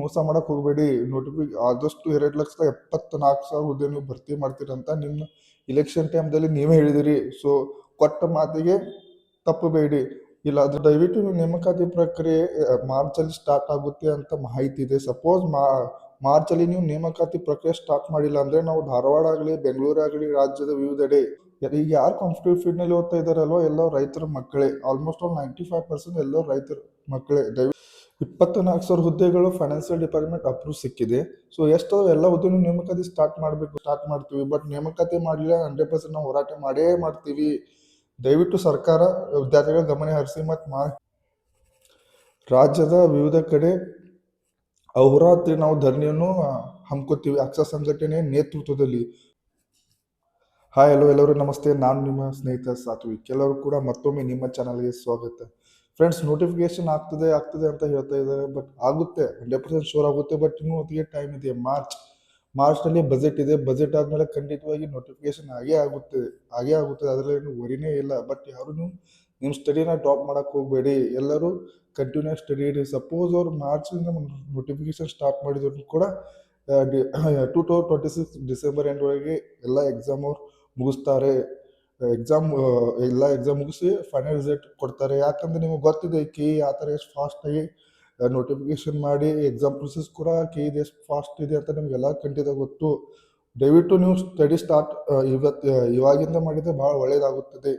ಮೋಸ ಮಾಡಕ್ ಹೋಗಬೇಡಿ. ನೋಟಿಫಿ ಆದಷ್ಟು ಎರಡು ಲಕ್ಷದ ಎಪ್ಪತ್ನಾಲ್ಕು ಸಾವಿರ ಹುದ್ದೆ ನೀವು ಭರ್ತಿ ಮಾಡ್ತೀರಂತ ನಿಮ್ಮ ಇಲೆಕ್ಷನ್ ಟೈಮ್ದಲ್ಲಿ ನೀವೇ ಹೇಳಿದಿರಿ. ಸೊ ಕೊಟ್ಟ ಮಾತಿಗೆ ತಪ್ಪಬೇಡಿ ಇಲ್ಲ, ಅದು ದಯವಿಟ್ಟು ನೀವು ನೇಮಕಾತಿ ಪ್ರಕ್ರಿಯೆ ಮಾರ್ಚಲ್ಲಿ ಸ್ಟಾರ್ಟ್ ಆಗುತ್ತೆ ಅಂತ ಮಾಹಿತಿ ಇದೆ. ಸಪೋಸ್ ಮಾ, ಮಾರ್ಚಲ್ಲಿ ನೀವು ನೇಮಕಾತಿ ಪ್ರಕ್ರಿಯೆ ಸ್ಟಾರ್ಟ್ ಮಾಡಿಲ್ಲ ಅಂದ್ರೆ ನಾವು ಧಾರವಾಡ ಆಗಲಿ, ಬೆಂಗಳೂರು ಆಗಲಿ, ರಾಜ್ಯದ ವಿವಿಧೆಡೆ, ಈಗ ಯಾರು ಕಾಂಪಿಟೇಟಿವ್ ಫೀಲ್ಡ್ನಲ್ಲಿ ಓದ್ತಾ ಇದ್ದಾರಲ್ವ ಎಲ್ಲ ರೈತರ ಮಕ್ಕಳೇ. Almost all ninety five percent ಎಲ್ಲ ರೈತರ ಮಕ್ಕಳೇ. ದಯವಿಟ್ಟು ಇಪ್ಪತ್ನಾಲ್ಕು ಸಾವಿರ ಹುದ್ದೆಗಳು ಫೈನಾನ್ಷಿಯಲ್ ಡಿಪಾರ್ಟ್ಮೆಂಟ್ ಅಪ್ರೂವ್ ಸಿಕ್ಕಿದೆ. ಸೊ ಎಷ್ಟು ಎಲ್ಲ ಹುದ್ದೆನೂ ನೇಮಕಾತಿ ಸ್ಟಾರ್ಟ್ ಮಾಡಬೇಕು ಸ್ಟಾರ್ಟ್ ಮಾಡ್ತೀವಿ. ಬಟ್ ನೇಮಕಾತಿ ಮಾಡಲಿಲ್ಲ ಹಂಡ್ರೆಡ್ ಪರ್ಸೆಂಟ್ ನಾವು ಹೋರಾಟ ಮಾಡೇ ಮಾಡ್ತೀವಿ. ದಯವಿಟ್ಟು ಸರ್ಕಾರ, ವಿದ್ಯಾರ್ಥಿಗಳ ಗಮನ ಹರಿಸಿ ಮತ್ತು ಮಾ, ರಾಜ್ಯದ ವಿವಿಧ ಕಡೆ ಅಹೋರಾತ್ರಿ ನಾವು ಧರಣಿಯನ್ನು ಹಮ್ಕೋತೀವಿ. ಅಕ್ಷ ಸಂಘಟನೆ ನೇತೃತ್ವದಲ್ಲಿ. ಹಾಯ್ ಹಲೋ ಎಲ್ಲರೂ. ನಮಸ್ತೆ. ನಾನು ನಿಮ್ಮ ಸ್ನೇಹಿತ ಸಾತ್ವಿಕ್. ಎಲ್ಲರೂ ಕೂಡ ಮತ್ತೊಮ್ಮೆ ನಿಮ್ಮ ಚಾನಲ್ಗೆ ಸ್ವಾಗತ. ಫ್ರೆಂಡ್ಸ್ ನೋಟಿಫಿಕೇಶನ್ ಆಗ್ತದೆ ಆಗ್ತದೆ ಅಂತ ಹೇಳ್ತಾ ಇದ್ದಾರೆ ಬಟ್ ಆಗುತ್ತೆ ಹಂಡ್ರೆಡ್ ಪರ್ಸೆಂಟ್ ಶೋರ್ ಆಗುತ್ತೆ ಬಟ್ ಇನ್ನೂ ಅದಕ್ಕೆ ಟೈಮ್ ಇದೆ ಮಾರ್ಚ್ ಮಾರ್ಚ್ನಲ್ಲಿ ಬಜೆಟ್ ಇದೆ ಬಜೆಟ್ ಆದಮೇಲೆ ಖಂಡಿತವಾಗಿ ನೋಟಿಫಿಕೇಶನ್ ಆಗೇ ಆಗುತ್ತೆ ಆಗೇ ಆಗುತ್ತದೆ ಅದರಲ್ಲಿ ವರಿನೇ ಇಲ್ಲ ಬಟ್ ಯಾರು ನಿಮ್ಮ ಸ್ಟಡಿನ ಡ್ರಾಪ್ ಮಾಡೋಕೆ ಹೋಗಬೇಡಿ, ಎಲ್ಲರೂ ಕಂಟಿನ್ಯೂ ಸ್ಟಡಿ ಇಡಿ ಸಪೋಸ್ ಅವ್ರು ಮಾರ್ಚಿಂದ ನೋಟಿಫಿಕೇಶನ್ ಸ್ಟಾರ್ಟ್ ಮಾಡಿದ್ರು ಕೂಡ two thousand twenty six December end ಒಳಗೆ ಎಲ್ಲ ಎಕ್ಸಾಮ್ ಅವ್ರು ಮುಗಿಸ್ತಾರೆ. ಎಕ್ಸಾಮ್ ಎಲ್ಲ ಎಕ್ಸಾಮ್ ಮುಗಿಸಿ ಫೈನಲ್ ರಿಸಲ್ಟ್ ಕೊಡ್ತಾರೆ. ಯಾಕಂದ್ರೆ ನಿಮಗೆ ಗೊತ್ತಿದೆ ಕೆ ಆ ಥರ ಎಷ್ಟು ಫಾಸ್ಟಾಗಿ ನೋಟಿಫಿಕೇಶನ್ ಮಾಡಿ ಎಕ್ಸಾಮ್ ಪ್ರೊಸೆಸ್ ಕೂಡ ಕೆ ಇದು ಎಷ್ಟು ಫಾಸ್ಟ್ ಇದೆ ಅಂತ ನಿಮಗೆಲ್ಲ ಖಂಡಿತ ಗೊತ್ತು. ದಯವಿಟ್ಟು ನೀವು ಸ್ಟಡಿ ಸ್ಟಾರ್ಟ್ ಇವತ್ತು ಇವಾಗಿಂದ ಮಾಡಿದರೆ ಭಾಳ ಒಳ್ಳೆಯದಾಗುತ್ತದೆ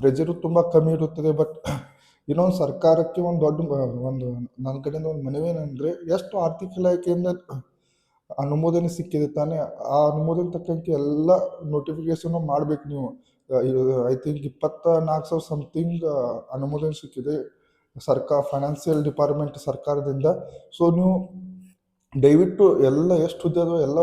ಪ್ರೆಜರು ತುಂಬ ಕಮ್ಮಿ ಇರುತ್ತದೆ ಬಟ್ ಇನ್ನೊಂದು ಸರ್ಕಾರಕ್ಕೆ ಒಂದು ದೊಡ್ಡ ಒಂದು ನನ್ನ ಕಡೆಯಿಂದ ಒಂದು ಮನವಿ ಏನಂದರೆ ಎಷ್ಟು ಆರ್ಥಿಕ ಇಲಾಖೆಯಿಂದ ಅನುಮೋದನೆ ಸಿಕ್ಕಿದೆ ತಾನೇ, ಆ ಅನುಮೋದನೆ ತಕ್ಕಂತೆ ಎಲ್ಲ ನೋಟಿಫಿಕೇಶನ್ ಮಾಡಬೇಕು ನೀವು. ಐ ಥಿಂಕ್ ಇಪ್ಪತ್ತ ನಾಲ್ಕು ಸಾವಿರ ಸಮಥಿಂಗ್ ಅನುಮೋದನೆ ಸಿಕ್ಕಿದೆ ಸರ್ಕಾರ ಫೈನಾನ್ಸಿಯಲ್ ಡಿಪಾರ್ಟ್ಮೆಂಟ್ ಸರ್ಕಾರದಿಂದ. ಸೊ ನೀವು ದಯವಿಟ್ಟು ಎಲ್ಲ ಎಷ್ಟು ಹುದ್ದೆ ಅದಾವ ಎಲ್ಲ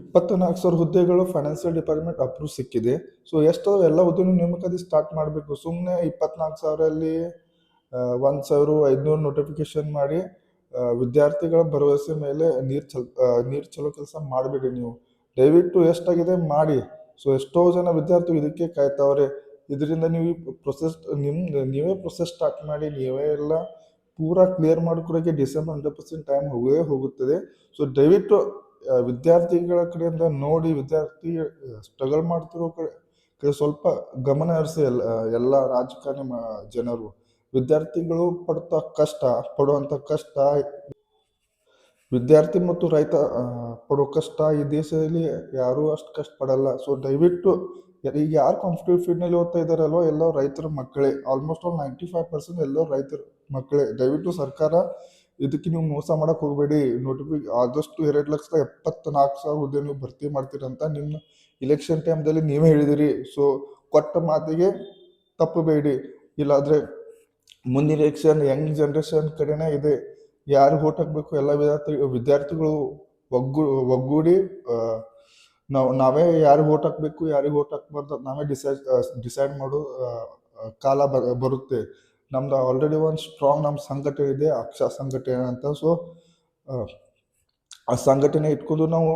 ಇಪ್ಪತ್ತ ನಾಲ್ಕು ಸಾವಿರ ಹುದ್ದೆಗಳು ಫೈನಾನ್ಸಿಯಲ್ ಡಿಪಾರ್ಟ್ಮೆಂಟ್ ಅಪ್ರೂವ್ ಸಿಕ್ಕಿದೆ. ಸೊ ಎಷ್ಟು ಎಲ್ಲ ಹುದ್ದೆನೂ ನೇಮಕಾತಿ ಸ್ಟಾರ್ಟ್ ಮಾಡಬೇಕು. ಸುಮ್ಮನೆ ಇಪ್ಪತ್ನಾಲ್ಕು ಸಾವಿರಲ್ಲಿ ಒಂದು ಸಾವಿರ ಐದುನೂರು ನೋಟಿಫಿಕೇಶನ್ ಮಾಡಿ ವಿದ್ಯಾರ್ಥಿಗಳ ಭರವಸೆ ಮೇಲೆ ನೀರು ಚಲ್ ನೀರು ಚಲೋ ಕೆಲಸ ಮಾಡಬೇಡಿ ನೀವು. ದಯವಿಟ್ಟು ಎಷ್ಟಾಗಿದೆ, ಮಾಡಿ. ಸೊ ಎಷ್ಟೋ ಜನ ವಿದ್ಯಾರ್ಥಿಗಳು ಇದಕ್ಕೆ ಕಾಯ್ತಾವ್ರೆ. ಇದರಿಂದ ನೀವು ಪ್ರೊಸೆಸ್ ನಿಮ್ಮ ನೀವೇ ಪ್ರೊಸೆಸ್ ಸ್ಟಾರ್ಟ್ ಮಾಡಿ, ನೀವೇ ಎಲ್ಲ ಪೂರಾ ಕ್ಲಿಯರ್ ಮಾಡಿಕೊಡೋಕ್ಕೆ ಡಿಸೆಂಬರ್ ಹಂಡ್ರೆಡ್ ಪರ್ಸೆಂಟ್ ಟೈಮ್ ಹೋಗೇ ಹೋಗುತ್ತದೆ. ಸೊ ದಯವಿಟ್ಟು ವಿದ್ಯಾರ್ಥಿಗಳ ಕಡೆಯಿಂದ ನೋಡಿ, ವಿದ್ಯಾರ್ಥಿ ಸ್ಟ್ರಗಲ್ ಮಾಡ್ತಿರೋ ಕಡೆ ಸ್ವಲ್ಪ ಗಮನ ಹರಿಸಿ ಎಲ್ಲ ಎಲ್ಲ ರಾಜಕಾರಣಿ ಜನರು. ವಿದ್ಯಾರ್ಥಿಗಳು ಪಡ್ತಾ ಕಷ್ಟ ಪಡುವಂಥ ಕಷ್ಟ. ವಿದ್ಯಾರ್ಥಿ ಮತ್ತು ರೈತ ಪಡೋ ಕಷ್ಟ ಈ ದೇಶದಲ್ಲಿ ಯಾರೂ ಅಷ್ಟು ಕಷ್ಟ ಪಡಲ್ಲ. ಸೊ ದಯವಿಟ್ಟು ಈಗ ಯಾರು ಕಾಂಪಿಟೇಟಿವ್ ಫೀಲ್ಡ್ನಲ್ಲಿ ಓದ್ತಾ ಇದ್ದಾರಲ್ವ ಎಲ್ಲ ರೈತರ ಮಕ್ಕಳೇ. Almost all ninety five percent ಎಲ್ಲ ರೈತರ ಮಕ್ಕಳೇ. ದಯವಿಟ್ಟು ಸರ್ಕಾರ ಇದಕ್ಕೆ ನೀವು ಮೋಸ ಮಾಡಕ್ಕೆ ಹೋಗಬೇಡಿ. ನೋಟಿಫಿ ಆದಷ್ಟು ಎರಡು ಲಕ್ಷದ ಎಪ್ಪತ್ನಾಲ್ಕು ಸಾವಿರ ಹುದ್ದೆ ನೀವು ಭರ್ತಿ ಮಾಡ್ತೀರಂತ ನಿಮ್ಮ ಇಲೆಕ್ಷನ್ ಟೈಮ್ದಲ್ಲಿ ನೀವೇ ಹೇಳಿದಿರಿ. ಸೊ ಕೊಟ್ಟ ಮಾತಿಗೆ ತಪ್ಪಬೇಡಿ ಇಲ್ಲಾಂದರೆ ಮುಂದಿನ ಎಲೆಕ್ಷನ್ ಯಂಗ್ ಜನ್ರೇಷನ್ ಕಡೆನೇ ಇದೆ. ಯಾರು ಓಟ್ ಹಾಕಬೇಕು ಎಲ್ಲ ವಿದ್ಯಾರ್ಥಿ ವಿದ್ಯಾರ್ಥಿಗಳು ಒಗ್ಗು, ಒಗ್ಗೂಡಿ ನಾವು, ನಾವೇ ಯಾರಿಗೆ ಓಟ್ ಹಾಕಬೇಕು, ಯಾರಿಗೆ ಓಟ್ ಹಾಕ್ಬಾರ್ದು ನಾವೇ ಡಿಸೈಡ್ ಡಿಸೈಡ್ ಮಾಡೋ ಕಾಲ ಬರುತ್ತೆ. ನಮ್ದು ಆಲ್ರೆಡಿ ಒಂದು ಸ್ಟ್ರಾಂಗ್ ನಮ್ಮ ಸಂಘಟನೆ ಇದೆ ಅಕ್ಷ ಸಂಘಟನೆ ಅಂತ ಸೊ ಆ ಸಂಘಟನೆ ಇಟ್ಕೊಂಡು ನಾವು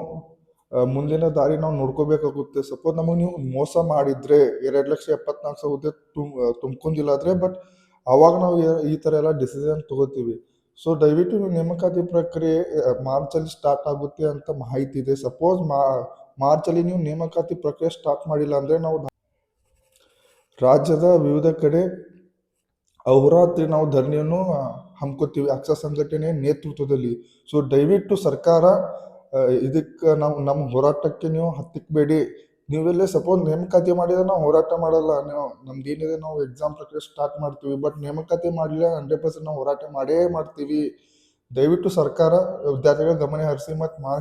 ಮುಂದಿನ ದಾರಿ ನಾವು ನೋಡ್ಕೋಬೇಕಾಗುತ್ತೆ. ಸಪೋಸ್ ನಮಗೆ ನೀವು ಮೋಸ ಮಾಡಿದ್ರೆ, ಎರಡು ಲಕ್ಷ ಎಪ್ಪತ್ನಾಲ್ಕು ಸಾವಿರ ತುಂಬ ತುಂಬ್ಕೊಂಡಿಲ್ಲ ಆದರೆ ಬಟ್ ಅವಾಗ ನಾವು ಈ ಥರ ಎಲ್ಲ ಡಿಸಿಷನ್ ತಗೋತೀವಿ. ಸೊ ದಯವಿಟ್ಟು ನೀವು ನೇಮಕಾತಿ ಪ್ರಕ್ರಿಯೆ ಮಾರ್ಚಲ್ಲಿ ಸ್ಟಾರ್ಟ್ ಆಗುತ್ತೆ ಅಂತ ಮಾಹಿತಿ ಇದೆ. ಸಪೋಸ್ ಮಾರ್ಚಲ್ಲಿ ನೀವು ನೇಮಕಾತಿ ಪ್ರಕ್ರಿಯೆ ಸ್ಟಾರ್ಟ್ ಮಾಡಿಲ್ಲ ಅಂದರೆ ನಾವು ರಾಜ್ಯದ ವಿವಿಧ ಕಡೆ ಅಹೋರಾತ್ರಿ ನಾವು ಧರಣಿಯನ್ನು ಹಮ್ಕೋತೀವಿ ಅಕ್ಷ ಸಂಘಟನೆ ನೇತೃತ್ವದಲ್ಲಿ. ಸೊ ದಯವಿಟ್ಟು ಸರ್ಕಾರ ಇದಕ್ಕೆ ನಾವು, ನಮ್ಮ ಹೋರಾಟಕ್ಕೆ ನೀವು ಹತ್ತಿಕ್ಬೇಡಿ. ನೀವೆಲ್ಲೇ ಸಪೋಸ್ ನೇಮಕಾತಿ ಮಾಡಿದ್ರೆ ನಾವು ಹೋರಾಟ ಮಾಡಲ್ಲ. ನಾವು, ನಮ್ದು ಏನಿದೆ ನಾವು ಎಕ್ಸಾಮ್ ಪ್ರಕ್ರಿಯೆ ಸ್ಟಾರ್ಟ್ ಮಾಡ್ತೀವಿ. ಬಟ್ ನೇಮಕಾತಿ ಮಾಡಲಿಲ್ಲ ಹಂಡ್ರೆಡ್ ಪರ್ಸೆಂಟ್ ನಾವು ಹೋರಾಟ ಮಾಡೇ ಮಾಡ್ತೀವಿ. ದಯವಿಟ್ಟು ಸರ್ಕಾರ ವಿದ್ಯಾರ್ಥಿಗಳ ಗಮನ ಹರಿಸಿ ಮತ್ತು ಮಾ